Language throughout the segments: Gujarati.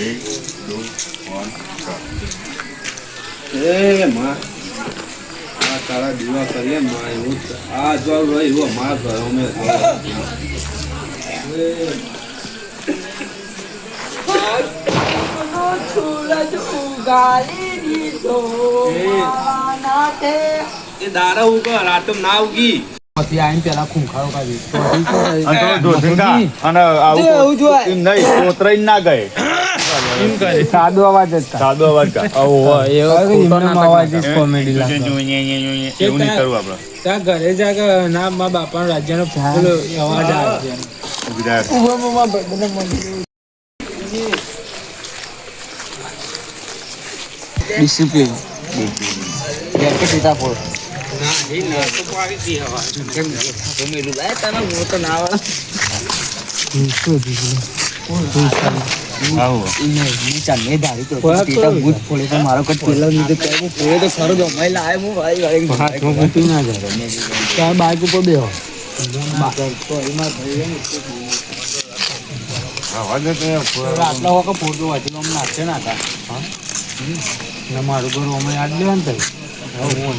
એક દો વન એ માં, આ તારા દીવા કરીએ માં, એવું. આ જો રહ્યું મારા ઘર અમે સૂરજ ઉગાડી દીધો એ દારા ઉગર રાતમ ના ઉગી આઈને પેલા ખૂંખારો કાઢી અને તમે જોશીકા અને આવું તે એવું જ હોય. એમ નહીં કોતરાઈ ના ગયે સાદો અવાજ જ થાય સાદો અવાજ કા અવાજ જ કોમેડી એવું નહીં કરવું આપણે ત્યાં ઘરે જા કે ના મારા બાપાનો રાજ્યનો પેલો અવાજ આવે છે ગુજરાત ડિસિપ્લિન આવો હાથમાં મૂકી ના જાય બાઇક ઉપર બેહો આટલા વખત ફોટો વાંચેલો અમને નાખશે ના હતા મારું ઘર અમે યાદ લેવા ને તઈ હવે હું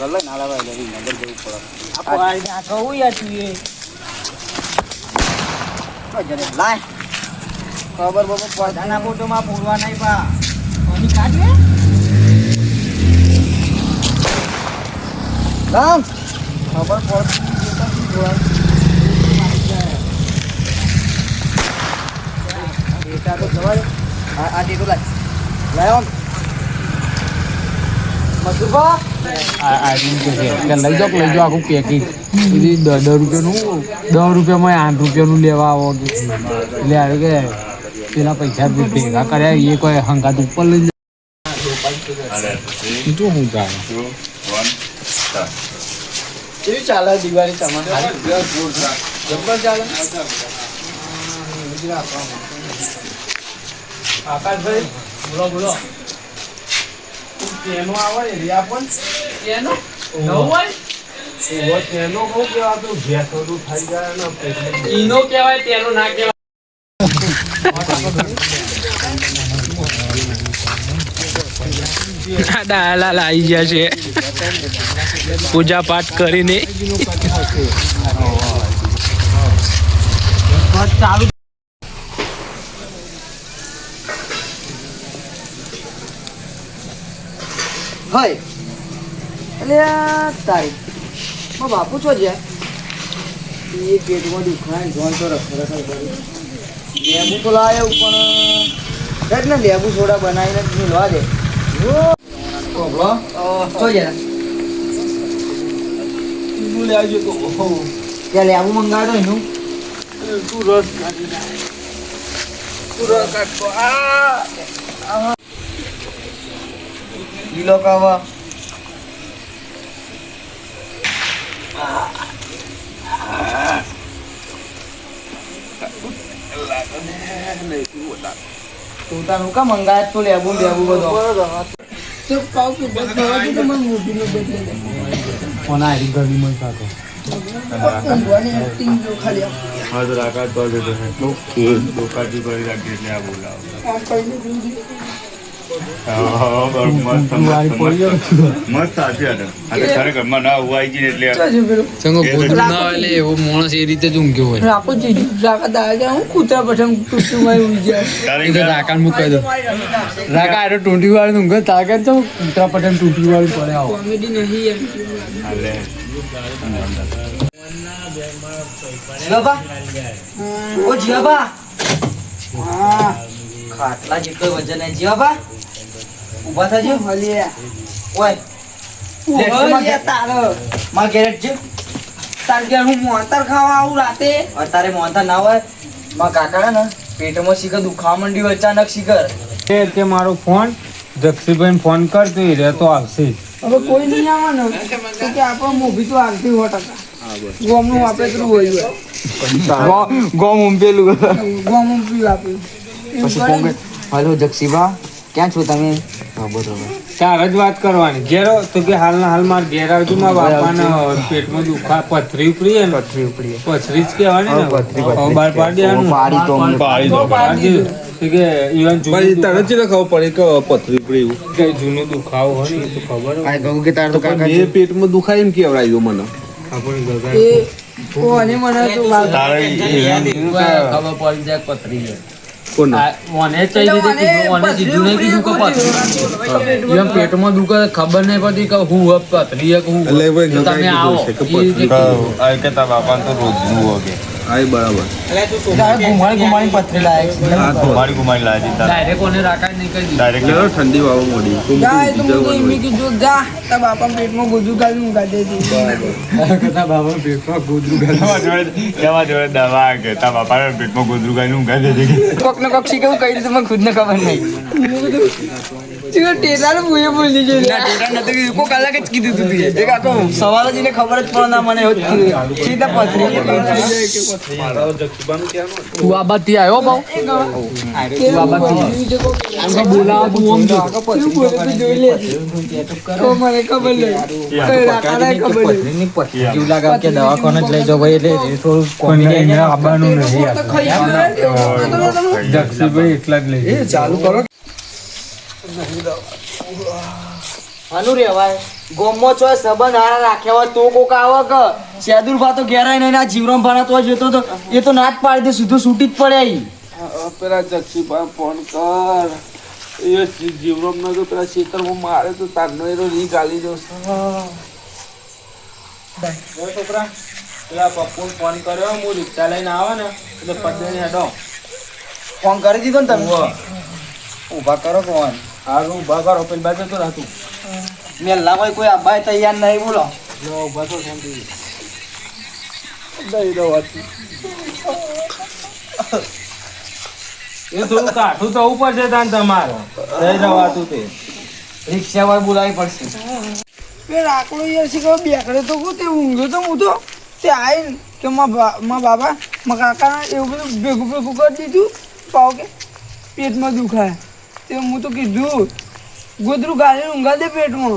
આવી રહ્યા કોણ જાય આ પાડી. ને આ કહું યાર તું જરે લાય. ખબર બબર પડદાના ફોટોમાં પૂરવા નહીં બા કોની કાઢે રામ. ખબર પડતી તો જવાય આ આ ટેટો લાય. લાય આમ મસુભા આ આદમી કે છે કે લઈ જાઓ લઈ જાઓ આખું પેકિંગ પછી દસ દસ રૂપિયાનું દસ રૂપિયામાં આઠ રૂપિયાનું લેવા આવો કે એટલે આ કે પેલા પૈસા બી ભેગા કર્યા. એ કોઈ હંગાત ઉપર લઈ જાય ચાલે દિવાળી તમારે? જબ્બર ચાલે? આકાશભાઈ બોલો બોલો. તેનો આવે રિયા પણ. એનો? નવું હોય બહુ કહેવાતું ભેંસોનું થઈ જાય ને ઈનો કહેવાય તેનો ના કહેવાય. દાલાલ આવી ગયા છે. પૂજા પાઠ કરીને. ચાલુ હોય એટલે તારી મારા બાપુ છો જ્યાં એ પેટમાં દુખાય જોન તો લેબુ તો લાવ્યો પણ ને લેબુ સોડા બનાવીને મિલવા દે? છો જ્યાં તું તો. ઓહો. ત્યાં લેબુ મંગાવ્યો એનું? તું રસ નાખી. તું રસ નાખતો આ લીલો કાવા તું તારું કા મંગાય તો લેબુ લેબુ બધો. આવી તો વાત આ તો માણસ એ રીતે ઊંઘ્યો હોય. રાખો દાદા હું કૂતરા પઠમ ટૂટું માં ઉઈ જાય. તારે એ તો રાકાને મૂકી દો. રાકા આરે ટૂંટી વાળી ઊંઘે તાકે તો ઉતરા પટેલ ટૂંટી વાળી પડે આવો. કોમેડી નહીં એમ. ઓ જીવાબા હા. ખાટલા જેટલો વજન હે જીવાબા ઊભા થજો હલિયા ઓય. હલિયા તારો. માં ગેરેટ જે તાર ઘેર હું મોંતર ખાવા આવું રાતે? અત્યારે મોંતર ના હોય. માં કાકા ને પેટમાં શીખર દુખાવા માંડ્યું અચાનક શીખર. એ તે મારો ફોન? જક્ષીભાઈ ફોન કરતો એ રહે તો આવશે. હવે કોઈ નહીં આવે ને તો કે આપણો મોભી તો આવતી સો ટકા ગોમનું વાપરેલું હોય ગોમ ઉંપેલું ગોમ પીવું આપ્યું. હલો ક્યાં છો તમે? હા જ વાત કરવાની. ઘેરો તો કે હાલના હાલ માર ઘેર આવજો મારા બાપાને પેટમાં દુખા પથરી ઉપડી છે ને પથરી ઉપડી. પથરી જ કહેવાની ને પથરી, પથરી. બહાર પાડી દેવાનું. પાડી તો પાડી પાડી તો કે ઈવન ભાઈ જૂનું તને ચેને ખબર પડી કે પથરી ઉપડી એવું? કે જૂનો દુખાવો હોય ને તો ખબર હોય. આ કહું કે તાર તો કાકા મેં પેટમાં દુખાય એમ કેવડાવ્યું મને? આપણને ગગા- એ ઓ અને મને તો ખબર પડી જાય પથરી કોને મને કીધું, મને મને કીધું નહીં કીધું કે પથરી. એમ પેટમાં દુખે ખબર નહીં પડતી કે હું કે હું તો તમે આવો કીધું છે કે એ રીતે પથરી. કીધું. હા બરાબર. તો ઠંડી વાળું મોડી તો જા એ તો બીજા હું બાપા એમ વાળું. કીધું જા તારા બાપા પેટમાં ગોજું ગાલી પેટમાં ગુજુ ગાલી. કોક ને કોક શીખે કેવું કહી દીધું મને ખુદ ને ખબર નહીં. ચીકર ટેટાને ભૂએ બોલી ગઈ ના, ટેટા નતું કીધું. કો કલાક જ કીધું તું તું. એક આખો સવાલ જ એને ખબર જ પડે ના મને. સીધા પથરી. તું આ બાજુથી આવ્યો ભાવ બોલાવો તું આમ જો. તું બોલે તો જોઈ લે. તો મને ખબર નહીં કઈ ખબર નહીં જીવ લાગે કે દવાખાને જ લઈ જાઓ ભાઈ એટલે થોડું પણ એને આવવાનું નથી તો ગયું તો તમે જક્ષીભાઈ એકલા જ લઈ એ ચાલુ કરો. આનું રેવાય ગોમો છો સંબંધ હારા રાખ્યા હોય તો કોક આવે કે? શેદુરભા તો ઘેરાય નહીં આ જીવરામ ભાણા તો જતો તો એ તો ના જ પાડી દે સીધું છૂટી જ પડે ઈ. પેલા જક્ષીબા ફોન કર. એ જીવરમ ના તો પેલા હું મારે તો તારનો તો રી ગાલી દઉં છોકરા. પેલા પપ્પુ ફોન કર્યો હું રિક્ષા લઈને આવે ને એટલે પદ્ધતિ હેડો. ફોન કરી દીધો ને તમે ઊભા કરો ફોન. હારું કરો પેલી બાજુ તો રાતું મે ભાઈ કોઈ આબાય તૈયાર નહીં બોલો. લો તો શાંતિ. એ થોડું કાઠું થવું પડશે તાન તમારે. દો જવાતું તે રિક્ષા વાળ બોલાવી પડશે. બે રાકડો યાર છે કે બેકડે તો કો તે ઊંઘ્યો તો હું તો તે આવીને કે મા મા બાબા મા કાકા એવું બધું ભેગું ભેગું કરી દીધું. પાવ કે પેટમાં દુખાય. તે હું તો કીધું. ગોદરું ગાળીને ઊંઘા દે પેટમાં.